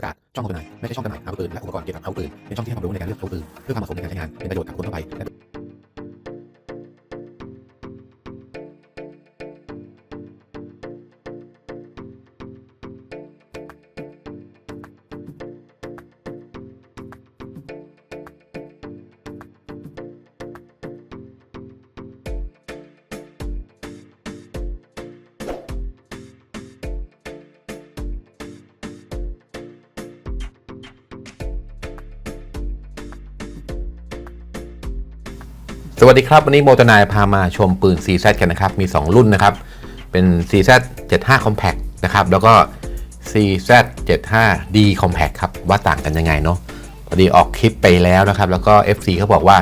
ประกาศช่องโฆษณาไม่ใช่ช่องจำหน่ายอาวุธปืนและอุปกรณ์เกี่ยวกับอาวุธปืนเป็นช่องที่ให้ความรู้ในการเลือกอาวุธปืนเพื่อความเหมาะสมในการใช้งานเป็นประโยชน์กับคนทั่วไป สวัสดีครับ วันนี้โมตนายพามาชมปืน CZ กันนะครับ มี 2 รุ่นนะครับ เป็น CZ 75 Compact นะครับ แล้วก็ CZ 75D Compact ครับ ว่าต่างกันยังไงเนาะพอดีออกคลิปไปแล้วนะครับ แล้วก็ FC เขาบอกว่า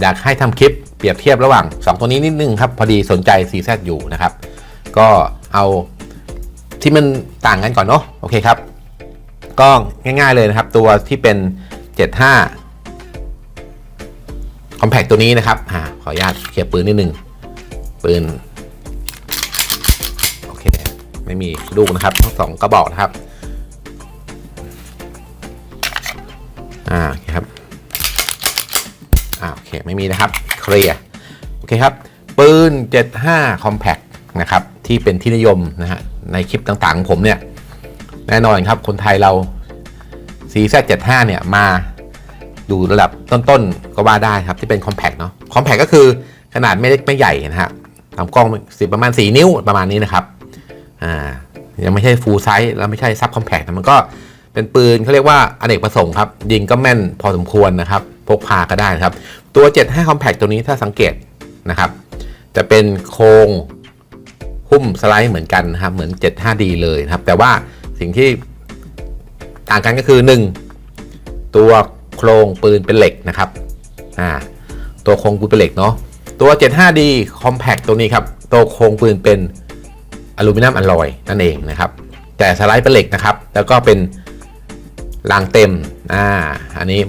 อยากให้ทำคลิปเปรียบเทียบระหว่าง 2 ตัวนี้นิดนึงครับ พอดีสนใจ CZ อยู่นะครับ ก็เอาที่มันต่างกันก่อนเนาะโอเคครับ ก็ง่ายๆเลยนะครับ ตัวที่เป็น 75 อมแพคตัวนี้นะครับอ่าขออนุญาตเคลียร์ปืนนิดนึง ปืน โอเค ไม่มีลูกนะครับ ทั้งสองกระบอกนะครับ อ่าโอเคครับอ่าโอเค ไม่มีนะครับ เคลียร์ โอเคครับ ปืน 75 Compact นะครับ ที่เป็นที่นิยมนะฮะ ในคลิปต่างๆของผมเนี่ย แน่นอนครับ คนไทยเรา CZ75 เนี่ย มา ดูระดับต้นๆ ก็ว่าได้ครับ ที่เป็น Compact เนาะ Compact ก็คือขนาดไม่เล็กไม่ใหญ่นะฮะลำกล้องสิประมาณ 4 นิ้วประมาณนี้นะครับอ่ายังไม่ใช่ full size แล้วไม่ใช่ sub compact นะมันก็เป็นปืนเขาเรียกว่าอเนกประสงค์ครับ ยิงก็แม่นพอสมควรนะครับ พกพาก็ได้นะครับ ตัว 75 compact ตัวนี้ถ้าสังเกตนะครับ จะเป็นโครงหุ้มสไลด์เหมือนกันนะครับ เหมือน 75D เลยนะครับ แต่ว่าสิ่งที่ต่างกันก็คือ 1 ตัว โครงปืนเป็นเหล็กนะครับอ่าตัวโครงปืนเป็นเหล็กเนาะตัว 75D compact ตัวนี้ครับตัวโครงปืนเป็นอลูมิเนียมอลลอยนั่นเองนะครับ แต่สไลด์เป็นเหล็กนะครับ แล้วก็เป็นรางเต็มอ่าอันนี้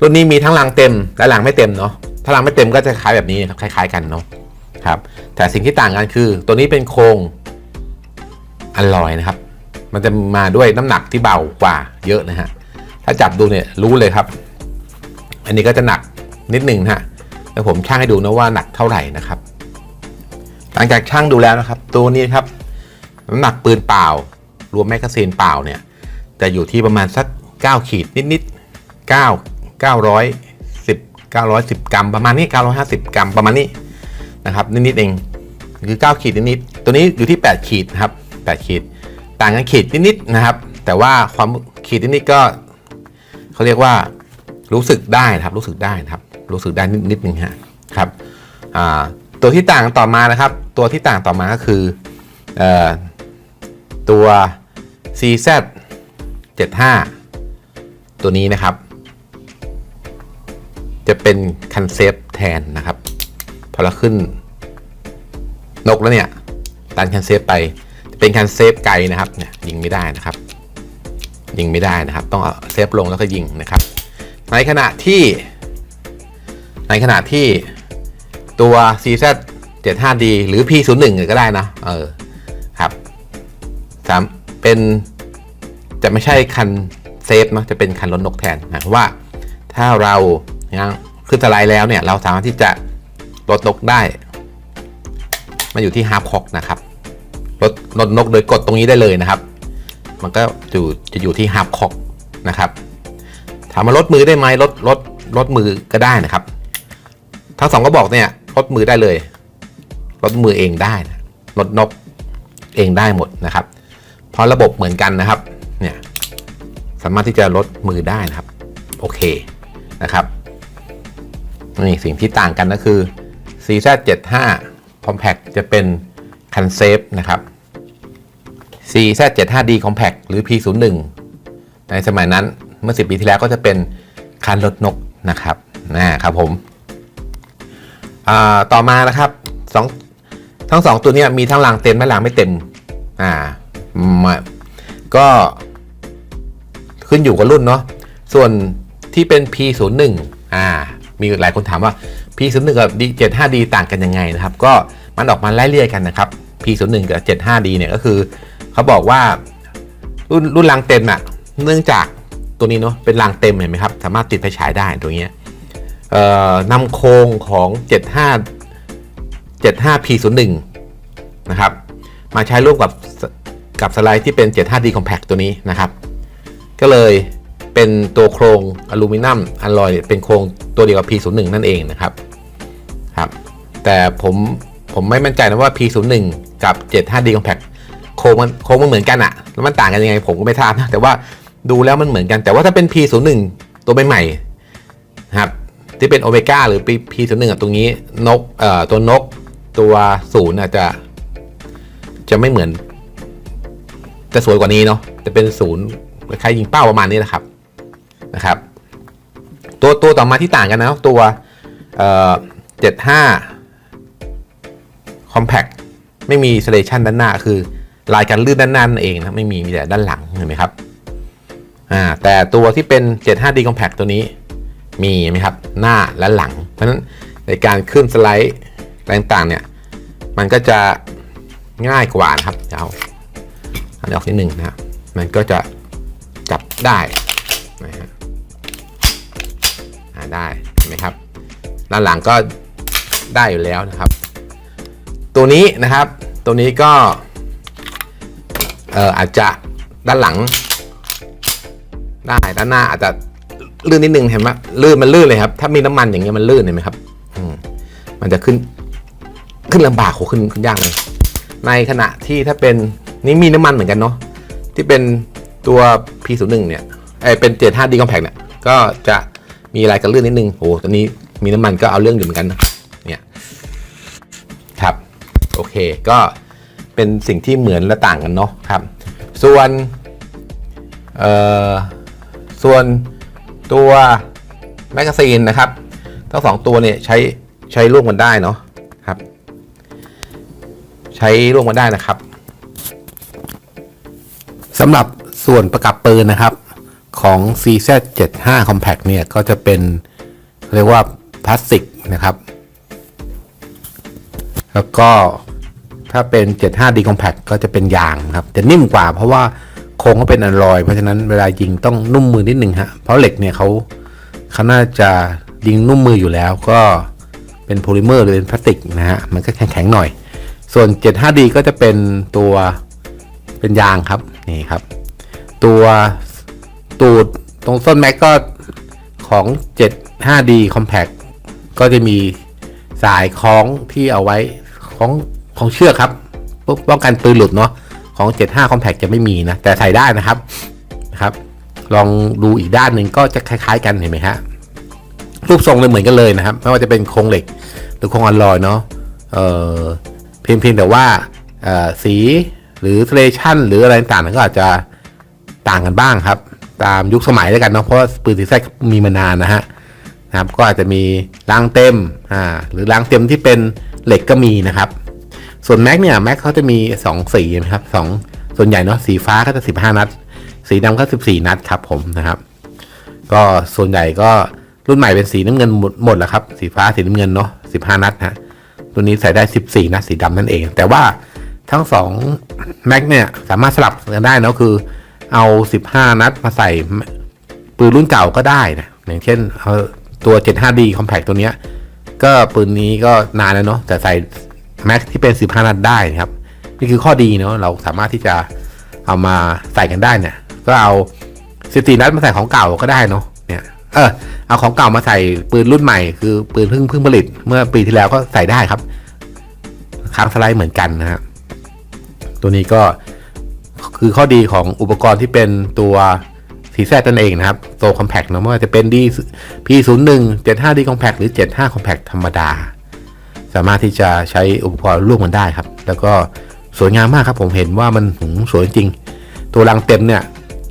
รุ่นนี้มีทั้งรางเต็มและรางไม่เต็มเนาะถ้ารางไม่เต็มก็จะคล้ายแบบนี้ครับคล้าย ๆ กันเนาะครับแต่สิ่งที่ต่างกันคือ ตัวนี้เป็นโครงอลลอยนะครับ มันจะมาด้วยน้ำหนักที่เบากว่าเยอะนะฮะถ้าจับดูเนี่ยรู้เลยครับ อันนี้ก็จะหนักนิดหนึ่งนะฮะแล้วผมช่างให้ดูนะว่าหนักเท่าไหร่นะครับ หลังจากช่างดูแล้วนะครับ ตัวนี้ครับน้ำหนักปืนเปล่า รวมแมกกาซีนเปล่าเนี่ยจะอยู่ที่ประมาณสัก 9 ขีดนิดๆ9 910 910 กรัมประมาณนี้ 950 กรัมประมาณนี้นะครับนิดๆเองคือ 9 ขีดนิดๆตัวนี้อยู่ที่ 8 ขีดนะครับ8ขีด ต่างกันขีดนิดๆนะครับ แต่ว่าความขีดนิดๆก็เขาเรียกว่า รู้สึกได้นะครับรู้สึกได้นะครับ รู้สึกได้นิดนิดนึงฮะครับตัวที่ต่างต่อมานะครับ ตัวที่ต่างต่อมาก็คือเอ่อตัว CZ 75 ตัวนี้นะครับ จะเป็นคันเซฟแทนนะครับ พอเราขึ้นนกแล้วเนี่ยตันคันเซฟไปจะเป็นคันเซฟไกลนะครับเนี่ยยิงไม่ได้นะครับ ยิงไม่ได้นะครับ ต้องเอาเซฟลงแล้วก็ยิงนะครับ ในขณะที่ ในขณะที่ตัว CZ 75D หรือ P01 ก็ได้นะ เออ ครับสามเป็นจะไม่ใช่คันเซฟนะจะเป็นคันรถนกแทนนะเพราะว่าถ้าเรายังขึ้นสไลด์แล้วเนี่ย เราสามารถที่จะลดนกได้มาอยู่ที่ฮาร์ปคอกนะครับลดลดนกโดยกดตรงนี้ได้เลยนะครับ มันก็อยู่จะอยู่ที่ฮาร์ปคอกนะครับ ถามว่าลดมือได้ไหมลดลดลดมือก็ได้นะครับ ทั้งสองก็บอกเนี่ยลดมือได้เลยลดมือเองได้นะลดนกเองได้หมดนะครับ เพราะระบบเหมือนกันนะครับเนี่ยสามารถที่จะลดมือได้นะครับ โอเคนะครับนี่สิ่งที่ต่างกันก็คือ CZ75 Compact จะเป็นคันเซฟนะครับ CZ75D Compact หรือ P01 ในสมัยนั้น เมื่อ 10 ปีที่แล้วก็จะเป็นคันรถนกนะครับนะครับผมต่อมานะครับสองทั้งสองตัวนี้มีทั้งรางเต็มและรางไม่เต็มอ่ามาก็ขึ้นอยู่กับรุ่นเนาะส่วนที่เป็น P01 อ่ามีหลายคนถามว่า P01 กับ D75D ต่างกันยังไงนะครับ ก็มันออกมาไล่เลี่ยกันนะครับ P01 กับ 75D เนี่ยก็คือเขาบอกว่ารุ่นรุ่นรางเต็มอะเนื่องจาก ตัวนี้เนาะเป็นรางเต็มเห็นไหมครับสามารถติดไฟฉายได้ตัวเนี้ยนำโครงของ 75 75P01 นะครับมาใช้ร่วมกับกับสไลด์ที่เป็น 75D Compact ตัวนี้นะครับ ก็เลยเป็นตัวโครงอลูมิเนียมอลลอยเป็นโครงตัวเดียวกับ P01 นั่นเองนะครับครับ แต่ผมผมไม่มั่นใจนะว่า P01 กับ 75D Compact โครงมันโครงมันเหมือนกันอะแล้วมันต่างกันยังไงผมก็ไม่ทราบนะแต่ว่า ดูแล้วมันเหมือนกัน แต่ว่าถ้าเป็น P01 ตัวใหม่ๆครับที่เป็นโอเมก้าหรือ P01 อะตรงนี้นกเอ่อตัวนกตัวศูนย์อาจจะ จะไม่เหมือน จะสวยกว่านี้เนาะจะเป็นศูนย์คล้ายยิงเป้าประมาณนี้นะครับนะครับ ตัวตัวต่อมาที่ต่างกันนะตัวเอ่อ75 compact ไม่มี selection ด้านหน้าคือลายการลื่นด้านหน้านั่นเองนะไม่มีมีแต่ด้านหลังเห็นไหมครับ อ่าแต่ตัวที่เป็น 75D compact ตัวนี้มีไหมครับหน้าและหลัง เพราะฉะนั้นในการขึ้นสไลด์อะไรต่างๆเนี่ยมันก็จะง่ายกว่านะครับเดี๋ยวเอาอันนี้ออกนิดหนึ่งนะครับมันก็จะจับได้นะฮะได้เห็นไหมครับด้านหลังก็ได้อยู่แล้วนะครับ ตัวนี้นะครับตัวนี้ก็เอ่ออาจจะด้านหลัง ได้ด้านหน้าอาจจะลื่นนิดนึงเห็นไหมลื่นมันลื่นเลยครับ ถ้ามีน้ำมันอย่างเงี้ยมันลื่นเห็นไหมครับอืมมันจะขึ้นขึ้นลำบากโหขึ้นขึ้นยากเลย ในขณะที่ถ้าเป็นนี่มีน้ำมันเหมือนกันเนาะที่เป็นตัว P01 เนี่ยไอเป็น 75D Compact เนี่ยก็จะมีลายกันลื่นนิดนึงโอ้ตอนนี้มีน้ำมันก็เอาเรื่องอยู่เหมือนกันเนี่ยครับโอเคก็เป็นสิ่งที่เหมือนและต่างกันเนาะครับ ส่วนเอ่อ ส่วนตัวแมกกาซีนนะครับทั้งสองตัวเนี่ยใช้ใช้ร่วมกันได้เนาะครับ ใช้ร่วมกันได้นะครับสำหรับส่วนประกับปืนนะครับของ CZ75 Compact เนี่ย ก็จะเป็นเรียกว่าพลาสติกนะครับ แล้วก็ถ้าเป็น 75D Compact ก็จะเป็นยางครับ จะนิ่มกว่าเพราะว่า โครงเขาเป็นอลลอย เพราะฉะนั้นเวลายิงต้องนุ่มมือนิดหนึ่งฮะ เพราะเหล็กเนี่ยเขาเขาน่าจะยิงนุ่มมืออยู่แล้วก็เป็นโพลิเมอร์หรือเป็นพลาสติกนะฮะ มันก็แข็งๆหน่อย ส่วน 75D ก็จะเป็นตัวเป็นยางครับนี่ครับ ตัวตูดตรงส้นแม็กก็ของ 75D Compact ก็จะมีสายคล้องที่เอาไว้ของของเชือกครับป้องป้องกันปืนหลุดเนาะ ของ 75 Compact จะไม่มีนะ แต่ใส่ได้นะครับนะครับ ลองดูอีกด้านหนึ่งก็จะคล้าย ๆ กันเห็นไหมฮะรูปทรงเลยเหมือนกันเลยนะครับ ไม่ว่าจะเป็นโครงเหล็กหรือโครงอลลอยเนาะเออเพียงเพียงแต่ว่าเอ่อสีหรือเซเลชันหรืออะไรต่างๆก็อาจจะต่างกันบ้างครับ ตามยุคสมัยแล้วกันเนาะเพราะปืนสีแซกมีมานานนะฮะนะครับ ก็อาจจะมีรางเต็มอ่าหรือรางเต็มที่เป็นเหล็กก็มีนะครับ ส่วนแม็กเนี่ยแม็กเขาจะมี 2 สีนะครับสองส่วนใหญ่เนาะสีฟ้าก็จะ 15 นัด สีดำก็ 14 นัดครับผมนะครับ ก็ส่วนใหญ่ก็รุ่นใหม่เป็นสีน้ำเงินหมดหมดแล้วครับ สีฟ้าสีน้ำเงินเนาะ15 นัดฮะตัวนี้ใส่ได้ 14 นัดสีดำนั่นเอง แต่ว่าทั้ง2แม็กเนี่ยสามารถสลับกันได้เนาะคือเอา 15 นัดมาใส่ปืนรุ่นเก่าก็ได้นะอย่างเช่นเอาตัว 75D Compact ตัวเนี้ยก็ปืนนี้ก็นานแล้วเนาะแต่ใส่ แม็กที่เป็น 15 นัดได้นะครับ นี่คือข้อดีเนาะเราสามารถที่จะเอามาใส่กันได้เนี่ย ก็เอา 14 นัดมาใส่ของเก่าก็ได้เนาะเนี่ยเออเอาของเก่ามาใส่ปืนรุ่นใหม่คือปืนเพิ่งเพิ่งผลิต เมื่อปีที่แล้วก็ใส่ได้ครับค้างสไลด์เหมือนกันนะฮะตัวนี้ก็คือข้อดีของอุปกรณ์ที่เป็นตัวสีแซตันเองนะครับตัวคอมแพ t เนาะไม่ว่าจะเป็น D P01 75D Compact หรือ 75 Compact ธรรมดา สามารถที่จะใช้อุปกรณ์ร่วมกันได้ครับ แล้วก็สวยงามมากครับผมเห็นว่ามันสวยจริง ตัวรังเต็มเนี่ย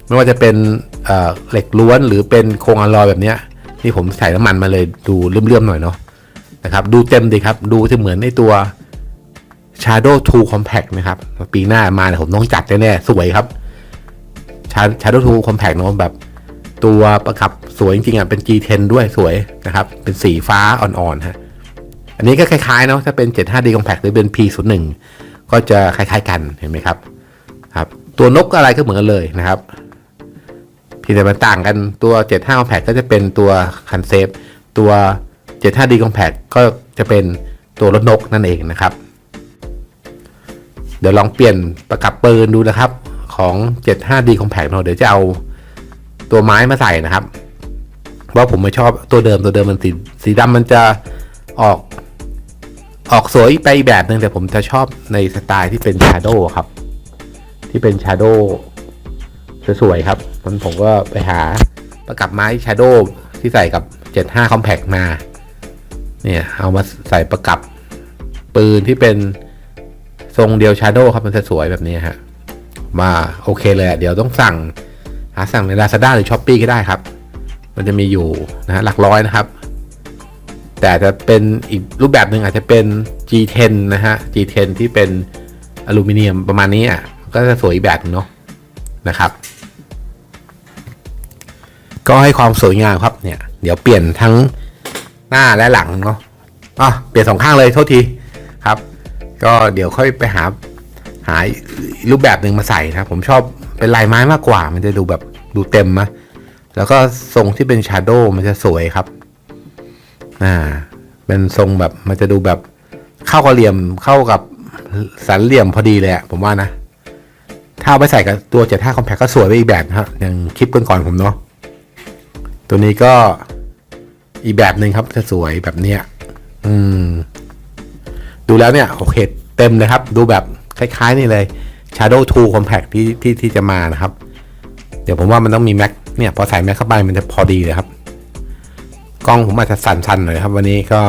ไม่ว่าจะเป็นเหล็กล้วนหรือเป็นโครงอลลอยแบบนี้นี่ผมใส่น้ำมันมาเลยดูเลื่อมๆหน่อยเนาะนะครับดูเต็มดีครับ ดูจะเหมือนในตัว Shadow 2 Compact นะครับ ปีหน้ามาเนี่ยผมต้องจัดแน่ๆสวยครับ Shadow 2 Compact เนาะแบบ ตัวประกับสวยจริงๆอะเป็น G10 ด้วยสวยนะครับ เป็นสีฟ้าอ่อนๆฮะ อันนี้ก็คล้ายๆเนาะถ้าเป็น 75D Compact หรือเป็น P01 ก็จะคล้ายๆกันเห็นไหมครับครับ ตัวนกอะไรก็เหมือนกันเลยนะครับเพียงแต่มันต่างกันตัว 75 compact ก็จะเป็นตัวคันเซฟตัว 75D compact ก็จะเป็นตัวรถนกนั่นเองนะครับ เดี๋ยวลองเปลี่ยนประกับปืนดูนะครับของ 75D compact เนาะเดี๋ยวจะเอาตัวไม้มาใส่นะครับเพราะผมไม่ชอบตัวเดิมตัวเดิมมันสีสีดำมันจะออก ออกสวยไปอีกแบบหนึ่งแต่ผมจะชอบในสไตล์ที่เป็นชาโดว์ครับ ที่เป็นชาโดว์สวยๆครับมันผมก็ไปหาประกับไม้ชาโดว์ที่ใส่กับ 75 compact มา เนี่ย เอามาใส่ประกับปืนที่เป็นทรงเดียวชาโดว์ครับมันจะสวยแบบนี้ฮะมาโอเคเลยอะเดี๋ยวต้องสั่ง หาสั่งใน Lazada หรือ s h อ p e e ก็ได้ครับ มันจะมีอยู่นะฮะหลักร้อยนะครับ แต่จะเป็นอีกรูปแบบหนึ่งอาจจะเป็น G10 นะฮะ G10 ที่เป็นอลูมิเนียมประมาณนี้อะก็จะสวยอีกแบบนึงเนาะนะครับ ก็ให้ความสวยงามครับเนี่ย เดี๋ยวเปลี่ยนทั้งหน้าและหลังเนาะอ๋อเปลี่ยนสองข้างเลยโทษทีครับ ก็เดี๋ยวค่อยไปหาหารูปแบบหนึ่งมาใส่นะครับผมชอบเป็นลายไม้มากกว่า มันจะดูแบบดูเต็มมะแล้วก็ทรงที่เป็นชาโดว์มันจะสวยครับ อ่าเป็นทรงแบบมันจะดูแบบเข้ากับเหลี่ยมเข้ากับสันเหลี่ยมพอดีเลยอะผมว่านะ ถ้าเอาไปใส่กับตัว75 compact ก็สวยไปอีกแบบนะครับอย่างคลิปก่อนๆผมเนาะตัวนี้ก็อีกแบบหนึ่งครับจะสวยแบบเนี้ยอืม ดูแล้วเนี่ย โอเค เต็มเลยครับ ดูแบบคล้ายๆนี่เลย Shadow 2 Compact ที่ที่ที่จะมานะครับ เดี๋ยวผมว่ามันต้องมีแม็กเนี่ย พอใส่แม็กเข้าไปมันจะพอดีเลยครับ กล้องผมอาจจะสั่นๆหน่อยครับ วันนี้ก็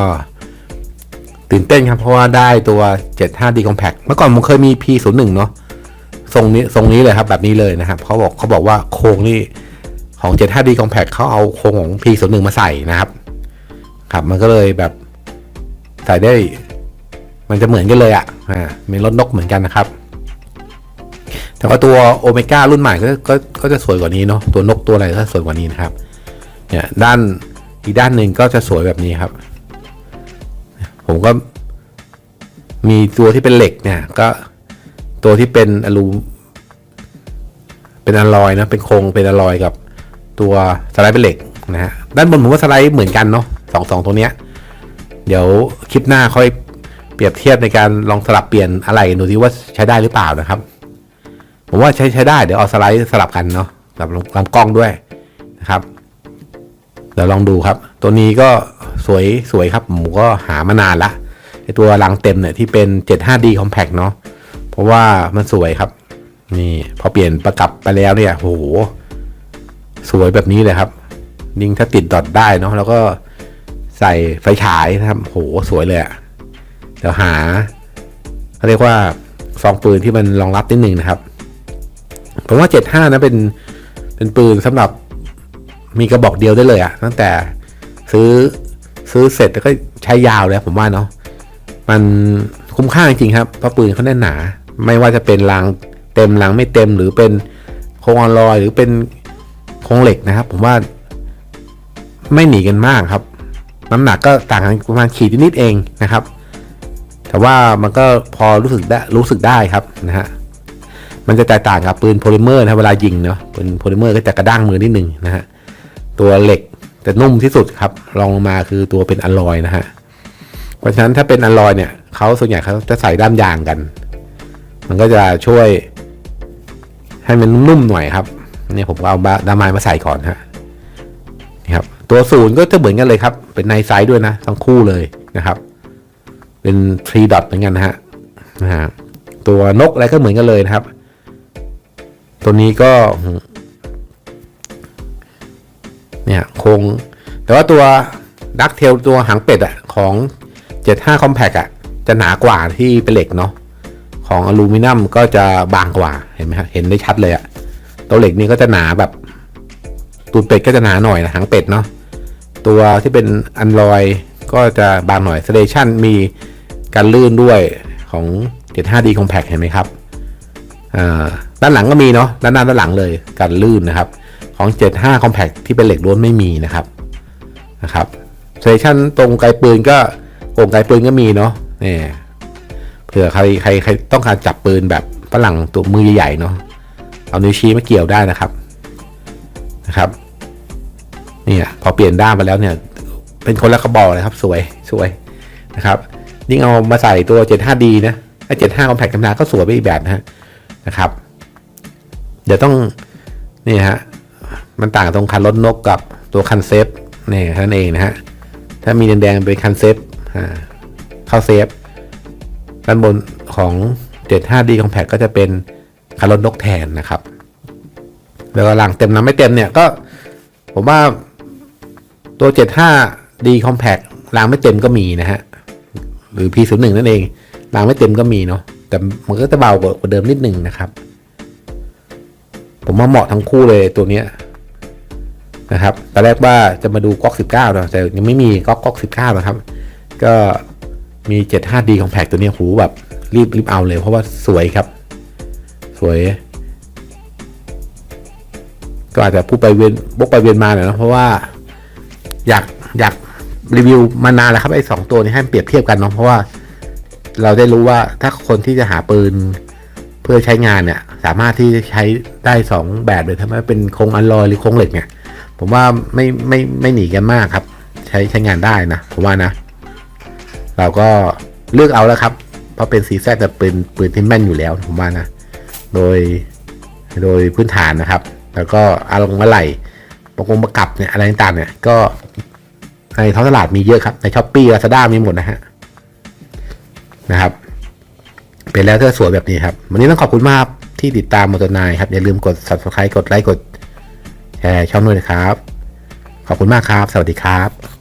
ตื่นเต้นครับ เพราะว่าได้ตัว 75D Compact เมื่อก่อนผมเคยมี P01 เนาะทรงนี้ทรงนี้เลยครับ แบบนี้เลยนะครับเขาบอกเขาบอกว่าโครงนี่ของ 75D Compact เขาเอาโครงของ P01 มาใส่นะครับ ครับมันก็เลยแบบใส่ได้ มันจะเหมือนกันเลยอะ่ะอ่าเป็นรถนกเหมือนกันนะครับ แต่ว่าตัวโอเมก้ารุ่นใหม่ก็ก็ก็จะสวยกว่านี้เนาะตัวนกตัวอะไรก็สวยกว่านี้นะครับ เนี่ยด้าน อีกด้านหนึ่งก็จะสวยแบบนี้ครับ ผมก็มีตัวที่เป็นเหล็กเนี่ย ก็ตัวที่เป็นอลูเป็นอลลอยนะเป็นโครงเป็นอลลอยกับตัวสไลด์เป็นเหล็กนะฮะด้านบนผมว่าสไลด์เหมือนกันเนาะสองสองตัวเนี้ย เดี๋ยวคลิปหน้าค่อยเปรียบเทียบในการลองสลับเปลี่ยนอะไรดูที่ว่าใช้ได้หรือเปล่านะครับ ผมว่าใช้ใช้ได้เดี๋ยวเอาสไลด์สลับกันเนาะกับลำกล้องด้วยนะครับ เดี๋ยวลองดูครับ ตัวนี้ก็สวยสวยครับผมก็หามานานละไอตัวรังเต็มเนี่ยที่เป็น 75D compact เนาะเพราะว่ามันสวยครับ นี่พอเปลี่ยนประกับไปแล้วเนี่ยโหสวยแบบนี้เลยครับยิ่งถ้าติดดอทได้เนาะแล้วก็ใส่ไฟฉายนะครับโหสวยเลยอะเดี๋ยวหาเขาเรียกว่าซองปืนที่มันรองรับนิดนึงนะครับผมว่า 75นะเป็นเป็นปืนสำหรับ มีกระบอกเดียวได้เลยอะตั้งแต่ซื้อซื้อเสร็จแล้วก็ใช้ยาวเลยผมว่าเนาะมันคุ้มค่าจริงครับเพราะปืนเขาแน่นหนา ไม่ว่าจะเป็นรางเต็มรางไม่เต็มหรือเป็นโครงอลลอยหรือเป็นโครงเหล็กนะครับ ผมว่าไม่หนีกันมากครับ น้ำหนักก็ต่างกันประมาณขีดนิดเองนะครับ แต่ว่ามันก็พอรู้สึกได้รู้สึกได้ครับนะฮะมันจะแตกต่างกับปืนโพลิเมอร์นะเวลายิงเนาะปืนโพลิเมอร์ก็จะกระด้างมือนิดหนึ่งนะฮะ ตัวเหล็กจะนุ่มที่สุดครับรองลงมาคือตัวเป็นอลลอยนะฮะเพราะฉะนั้นถ้าเป็นอลลอยเนี่ยเขาส่วนใหญ่เขาจะใส่ด้ามยางกัน มันก็จะช่วย ให้มันนุ่มหน่อยครับเนี่ยผมก็เอาดามายมาใส่ก่อนฮะนี่ครับ ตัวศูนย์ก็จะเหมือนกันเลยครับ เป็นในไซด์ด้วยนะทั้งคู่เลยนะครับ เป็น3 dot เหมือนกันนะฮะนะฮะตัวนกอะไรก็เหมือนกันเลยนะครับ ตัวนี้ก็ คง แต่ว่าตัวดักเทลตัวหางเป็ดอะของ 75 compact อะจะหนากว่าที่เป็นเหล็กเนาะของอลูมิเนียมก็จะบางกว่าเห็นไหมครับเห็นได้ชัดเลยอะตัวเหล็กนี่ก็จะหนาแบบ ตูดเป็ดก็จะหนาหน่อยนะหางเป็ดเนาะตัวที่เป็นอันลอยก็จะบางหน่อยสเตชันมีการลื่นด้วยของ 75D compact เห็นไหมครับอ่าด้านหลังก็มีเนาะด้านหน้าด้านหลังเลยการลื่นนะครับ ของ75 compact ที่เป็นเหล็กล้วนไม่มีนะครับนะครับสเตชันตรงไกลปืนก็โก่งไกลปืนก็มีเนาะนี่เผื่อใครใครใครต้องการจับปืนแบบฝรั่งตัวมือใหญ่ๆเนาะเอานิ้วชี้มาเกี่ยวได้นะครับนนะครับเนี่ยพอเปลี่ยนด้ามมาแล้วเนี่ยเป็นคนละกระบอกเลยครับ สวยสวยนะครับยิ่งเอามาใส่ตัว 75D นะไอ้75 Compact ธรรมดาก็สวยไปอีกแบบนะฮะนะครับ เดี๋ยวต้องนี่ฮะ มันต่างตรงคันรถนกกับตัวคันเซฟนี่ท่านั้นเองนะฮะ ถ้ามีแดงๆเป็นคันเซฟเข้าเซฟด้านบนของ 75D Compact ก็จะเป็นคันรถนกแทนนะครับ แล้วก็หลังเต็มน้ำไม่เต็มเนี่ยก็ ผมว่าตัว 75D Compact รางไม่เต็มก็มีนะฮะ หรือ P01 นั่นเองรางไม่เต็มก็มีเนาะแต่มันก็จะเบากว่าเดิมนิดนึงนะครับ ผมว่าเหมาะทั้งคู่เลยตัวเนี้ยนะครับตอนแรกว่าจะมาดูก๊อก19เนาะแต่ยังไม่มีก๊อกก๊อก19 นะครับ ก็มี 75D Compact ตัวนี้หูแบบรีบรีบเอาเลย เพราะว่าสวยครับ สวย ก็อาจจะพูดไปเวียนบกไปเวียนมาหน่อยนะเพราะว่าอยากอยากรีวิวมานานแล้วครับไอ้สองตัวนี้ให้เปรียบเทียบกันเนาะเพราะว่าเราได้รู้ว่าถ้าคนที่จะหาปืน เพื่อใช้งานเนี่ย สามารถที่ใช้ได้สองแบบเลยถ้าไม่เป็นโครงอลลอยหรือโครงเหล็กเนี่ย ผมว่าไม่ไม่ไม่หนีกันมากครับ ใช้ใช้งานได้นะผมว่านะ เราก็เลือกเอาแล้วครับ เพราะเป็นซีแซแต่เป็นปืนที่แม่นอยู่แล้วผมว่านะ โดยโดยพื้นฐานนะครับ แล้วก็อารมณ์อะไรประกงประกับเนี่ยอะไรต่างเนี่ย ก็ในท้องตลาดมีเยอะครับ ในช้อปปี้ลาซาด้ามีหมดนะฮะนะครับ เป็นแล้วถ้อสวยแบบนี้ครับ วันนี้ต้องขอบคุณมากที่ติดตามมอเตอร์นายครับ อย่าลืมกด subscribe กดไลค์กดแชร์ช่องด้วยนะครับ ขอบคุณมากครับ สวัสดีครับ